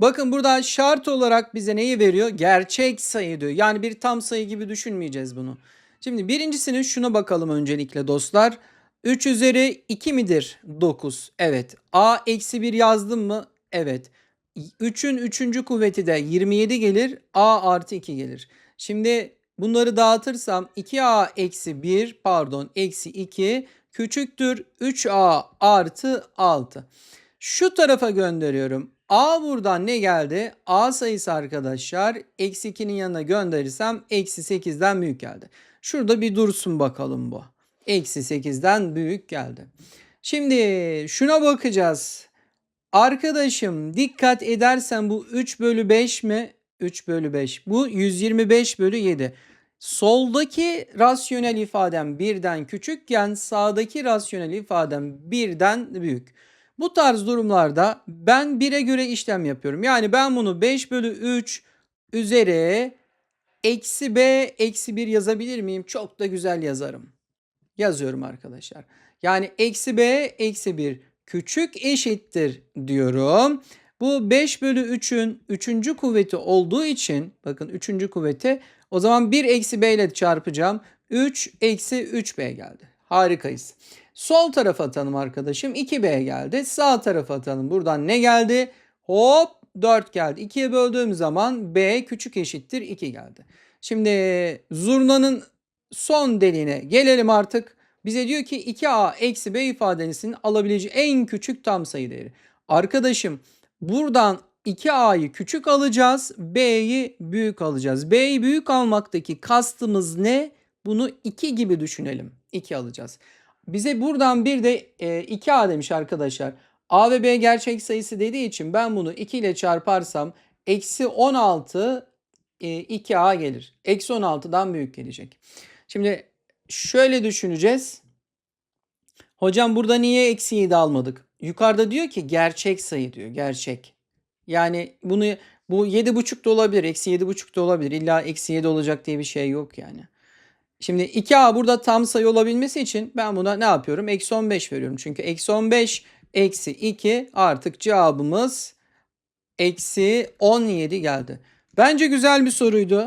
Bakın burada şart olarak bize neyi veriyor? Gerçek sayı diyor. Yani bir tam sayı gibi düşünmeyeceğiz bunu. Şimdi birincisini şuna bakalım öncelikle dostlar. 3 üzeri 2 midir? 9. Evet. A eksi 1 yazdım mı? Evet. 3'ün 3. kuvveti de 27 gelir. A artı 2 gelir. Şimdi bunları dağıtırsam 2A eksi 1 pardon eksi 2 küçüktür 3A artı 6. Şu tarafa gönderiyorum. A buradan ne geldi? A sayısı arkadaşlar eksi 2'nin yanına gönderirsem eksi 8'den büyük geldi. Şurada bir dursun bakalım bu. Eksi 8'den büyük geldi. Şimdi şuna bakacağız. Arkadaşım dikkat edersen bu 3 bölü 5 mi? 3 bölü 5. Bu 125 bölü 7. Soldaki rasyonel ifadem birden küçükken sağdaki rasyonel ifadem birden büyük. Bu tarz durumlarda ben 1'e göre işlem yapıyorum. Yani ben bunu 5 bölü 3 üzeri eksi b eksi 1 yazabilir miyim? Çok da güzel yazarım. Yazıyorum arkadaşlar. Yani eksi b eksi 1 küçük eşittir diyorum. Bu 5 bölü 3'ün 3. kuvveti olduğu için bakın 3. kuvveti o zaman 1 eksi b ile çarpacağım. 3 eksi 3b geldi. Harikayız. Sol tarafa atalım arkadaşım. 2b geldi. Sağ tarafa atalım. Buradan ne geldi? Hop 4 geldi. 2'ye böldüğüm zaman b küçük eşittir 2 geldi. Şimdi zurnanın son deliğine gelelim artık. Bize diyor ki 2a eksi b ifadesinin alabileceği en küçük tam sayı değeri. Arkadaşım buradan 2a'yı küçük alacağız. b'yi büyük alacağız. b'yi büyük almaktaki kastımız ne? Bunu 2 gibi düşünelim. 2 alacağız. Bize buradan bir de e, 2a demiş arkadaşlar. a ve b gerçek sayısı dediği için ben bunu 2 ile çarparsam eksi 16 e, 2a gelir. Eksi 16'dan büyük gelecek. Şimdi şöyle düşüneceğiz. Hocam burada niye eksi 7 almadık? Yukarıda diyor ki gerçek sayı diyor. Gerçek. Yani bunu bu 7,5 da olabilir. Eksi 7,5 da olabilir. İlla eksi 7 olacak diye bir şey yok yani. Şimdi 2a burada tam sayı olabilmesi için ben buna ne yapıyorum? Eksi 15 veriyorum. Çünkü eksi 15 eksi 2 artık cevabımız eksi 17 geldi. Bence güzel bir soruydu.